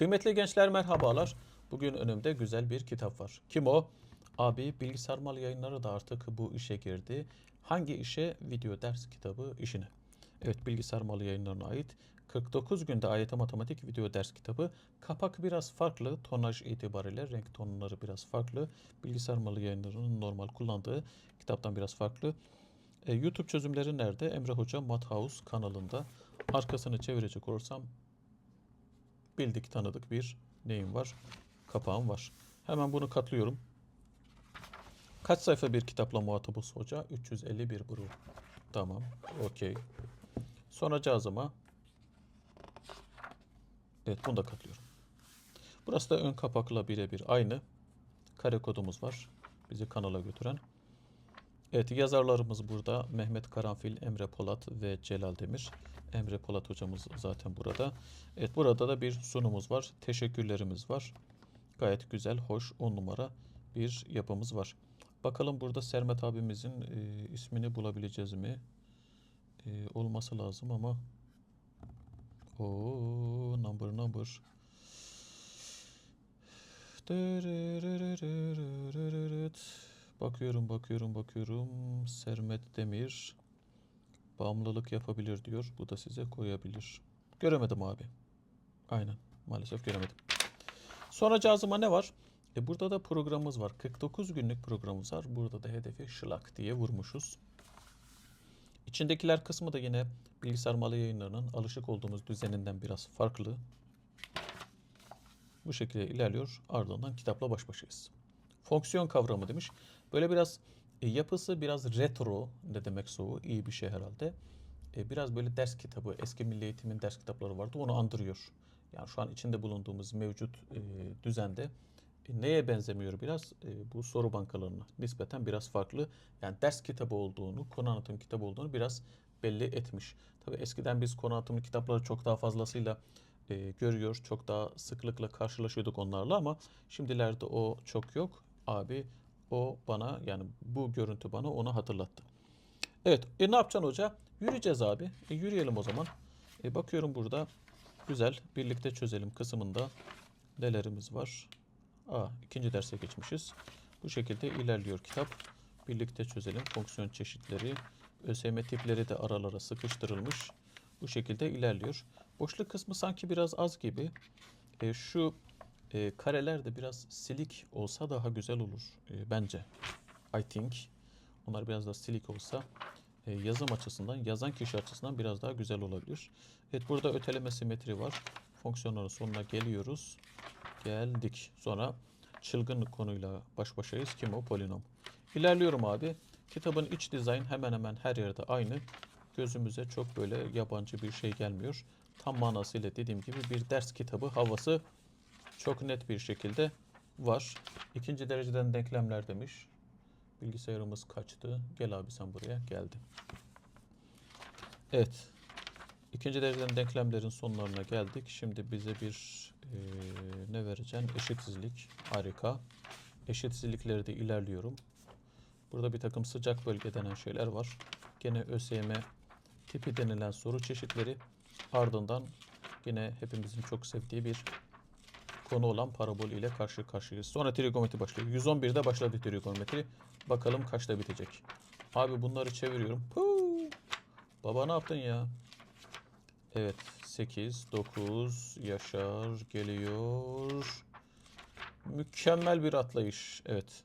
Kıymetli gençler merhabalar. Bugün önümde güzel bir kitap var. Kim o? Abi bilgisayar mal yayınları da artık bu işe girdi. Hangi işe? Video ders kitabı işine. Evet bilgisayar malı yayınlarına ait 49 günde AYT matematik video ders kitabı. Kapak biraz farklı. Tonaj itibariyle renk tonları biraz farklı. Bilgisayar malı yayınlarının normal kullandığı kitaptan biraz farklı. E, YouTube çözümleri nerede? Emre Hoca Madhouse kanalında. Arkasını çevirecek olursam bildik tanıdık bir neyim var? Kapağım var. Hemen bunu katlıyorum. Kaç sayfa bir kitapla muhatabız hoca? 351 buru. Tamam. Okey. Sonra cazıma. Evet bunu da katlıyorum. Burası da ön kapakla birebir aynı. Kare kodumuz var. Bizi kanala götüren. Evet yazarlarımız burada. Mehmet Karanfil, Emre Polat ve Celal Demir. Emre Polat hocamız zaten burada. Evet burada da bir sunumumuz var. Teşekkürlerimiz var. Gayet güzel, hoş, on numara bir yapımız var. Bakalım burada Sermet abimizin e, ismini bulabileceğiz mi? E, olması lazım ama o number number. Bakıyorum, bakıyorum, bakıyorum. Sermet Demir bağımlılık yapabilir diyor. Bu da size koyabilir. Göremedim abi. Aynen. Maalesef göremedim. Sonra cazıma ne var? E burada da programımız var. 49 günlük programımız var. Burada da hedefi şılak diye vurmuşuz. İçindekiler kısmı da yine bilgisayar malı yayınlarının alışık olduğumuz düzeninden biraz farklı. Bu şekilde ilerliyor. Ardından kitapla baş başayız. Fonksiyon kavramı demiş. Böyle biraz e, yapısı biraz retro ne demek soğuğu iyi bir şey herhalde. E, biraz böyle ders kitabı eski milli eğitimin ders kitapları vardı onu andırıyor. Yani şu an içinde bulunduğumuz mevcut e, düzende e, neye benzemiyor biraz? E, bu soru bankalarına nispeten biraz farklı. Yani ders kitabı olduğunu, konu anlatım kitabı olduğunu biraz belli etmiş. Tabi eskiden biz konu anlatımlı kitapları çok daha fazlasıyla e, görüyor, çok daha sıklıkla karşılaşıyorduk onlarla ama şimdilerde o çok yok. Abi o bana yani bu görüntü bana onu hatırlattı. Evet, e ne yapacaksın hoca? Yürüyeceğiz abi. E, yürüyelim o zaman. E, bakıyorum burada güzel birlikte çözelim kısmında nelerimiz var. Aa, ikinci derse geçmişiz. Bu şekilde ilerliyor kitap. Birlikte çözelim fonksiyon çeşitleri. ÖSYM tipleri de aralara sıkıştırılmış. Bu şekilde ilerliyor. Boşluk kısmı sanki biraz az gibi. E, şu e, kareler de biraz silik olsa daha güzel olur e, bence. I think. Onlar biraz daha silik olsa e, yazım açısından, yazan kişi açısından biraz daha güzel olabilir. Evet burada öteleme simetri var. Fonksiyonların sonuna geliyoruz. Geldik. Sonra çılgın konuyla baş başayız. Kim o? Polinom. İlerliyorum abi. Kitabın iç dizayn hemen hemen her yerde aynı. Gözümüze çok böyle yabancı bir şey gelmiyor. Tam manasıyla dediğim gibi bir ders kitabı havası çok net bir şekilde var. İkinci dereceden denklemler demiş. Bilgisayarımız kaçtı. Gel abi sen buraya. Geldi. Evet. İkinci dereceden denklemlerin sonlarına geldik. Şimdi bize bir e, ne vereceksin? Eşitsizlik. Harika. Eşitsizlikleri de ilerliyorum. Burada bir takım sıcak bölge denen şeyler var. Gene ÖSYM tipi denilen soru çeşitleri. Ardından yine hepimizin çok sevdiği bir konu olan parabol ile karşı karşıyayız. Sonra trigonometri başlıyor. 111'de başladı trigonometri. Bakalım kaçta bitecek. Abi bunları çeviriyorum. Puu! Baba ne yaptın ya? Evet 8, 9, Yaşar geliyor. Mükemmel bir atlayış. Evet.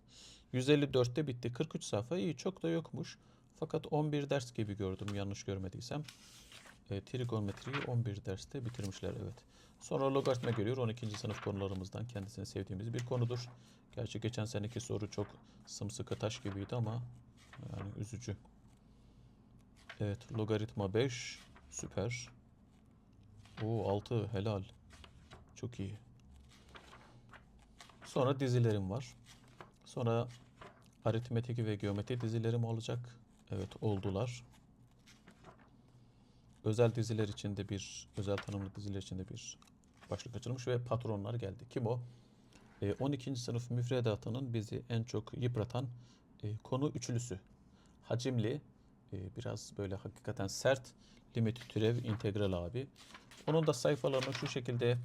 154'te bitti. 43 sayfa iyi çok da yokmuş. Fakat 11 ders gibi gördüm yanlış görmediysem. E, trigonometriyi 11 derste bitirmişler evet. Sonra logaritma geliyor 12. sınıf konularımızdan kendisini sevdiğimiz bir konudur. Gerçi geçen seneki soru çok sımsıkı taş gibiydi ama yani üzücü. Evet logaritma 5 süper. Oo 6 helal. Çok iyi. Sonra dizilerim var. Sonra aritmetik ve geometri dizilerim olacak. Evet oldular. Özel diziler içinde bir, özel tanımlı diziler içinde bir başlık açılmış ve patronlar geldi. Kim o? E, 12. sınıf müfredatının bizi en çok yıpratan e, konu üçlüsü. Hacimli, e, biraz böyle hakikaten sert, limit türev integral abi. Onun da sayfalarını şu şekilde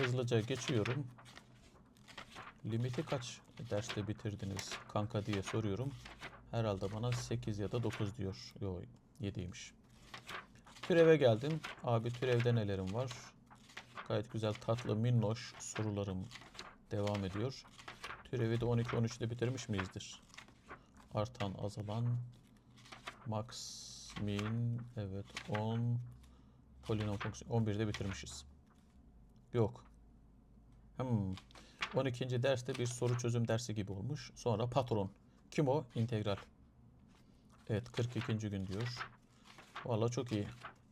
hızlıca geçiyorum. Limiti kaç derste bitirdiniz kanka diye soruyorum. Herhalde bana 8 ya da 9 diyor. Yo 7'ymiş. Türeve geldim. Abi türevde nelerim var? Gayet güzel tatlı minnoş sorularım devam ediyor. Türevi de 12-13'te bitirmiş miyizdir? Artan azalan max min evet 10 polinom fonksiyon 11'de bitirmişiz. Yok. Hmm. 12. derste bir soru çözüm dersi gibi olmuş. Sonra patron. Kim o? İntegral. Evet 42. gün diyor. Vallahi çok iyi.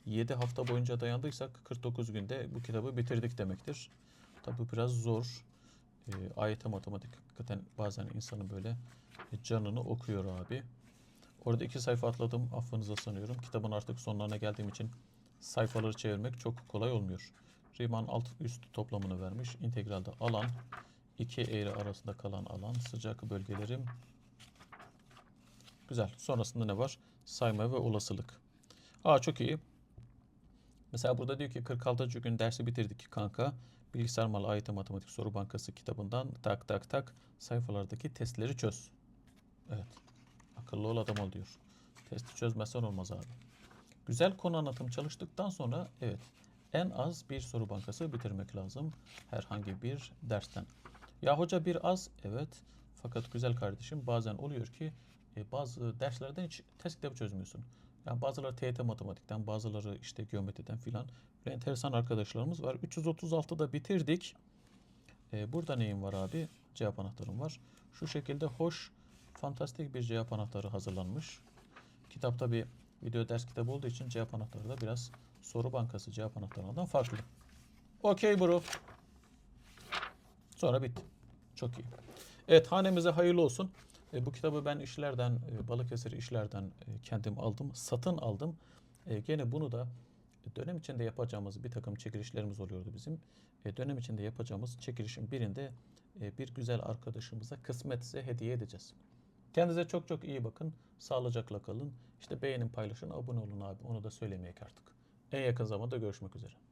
7 hafta boyunca dayandıysak 49 günde bu kitabı bitirdik demektir. Tabi biraz zor. E, AYT matematik hakikaten bazen insanın böyle canını okuyor abi. Orada iki sayfa atladım. Affınıza sanıyorum. Kitabın artık sonlarına geldiğim için sayfaları çevirmek çok kolay olmuyor. Riemann alt üst toplamını vermiş. İntegralde alan, iki eğri arasında kalan alan, sıcak bölgelerim. Güzel. Sonrasında ne var? Sayma ve olasılık. Aa çok iyi. Mesela burada diyor ki 46. gün dersi bitirdik kanka. Bilgisayar malı AYT Matematik Soru Bankası kitabından tak tak tak sayfalardaki testleri çöz. Evet. Akıllı ol adam ol diyor. Testi çözmezsen olmaz abi. Güzel konu anlatım çalıştıktan sonra evet en az bir soru bankası bitirmek lazım herhangi bir dersten. Ya hoca bir az evet fakat güzel kardeşim bazen oluyor ki e, bazı derslerden hiç test kitabı çözmüyorsun. Yani bazıları TYT matematikten bazıları işte geometriden filan böyle enteresan arkadaşlarımız var. 336'da bitirdik. E, burada neyim var abi? Cevap anahtarım var. Şu şekilde hoş fantastik bir cevap anahtarı hazırlanmış. Kitapta bir video ders kitabı olduğu için cevap anahtarı da biraz soru bankası cevap anahtarından farklı. Okey bro. Sonra bitti. Çok iyi. Evet hanemize hayırlı olsun. E, bu kitabı ben işlerden, e, Balıkesir işlerden e, kendim aldım. Satın aldım. E, gene bunu da dönem içinde yapacağımız bir takım çekilişlerimiz oluyordu bizim. E, dönem içinde yapacağımız çekilişin birinde e, bir güzel arkadaşımıza kısmetse hediye edeceğiz. Kendinize çok çok iyi bakın. Sağlıcakla kalın. İşte beğenin, paylaşın, abone olun abi. Onu da söylemeyek artık. En yakın zamanda görüşmek üzere.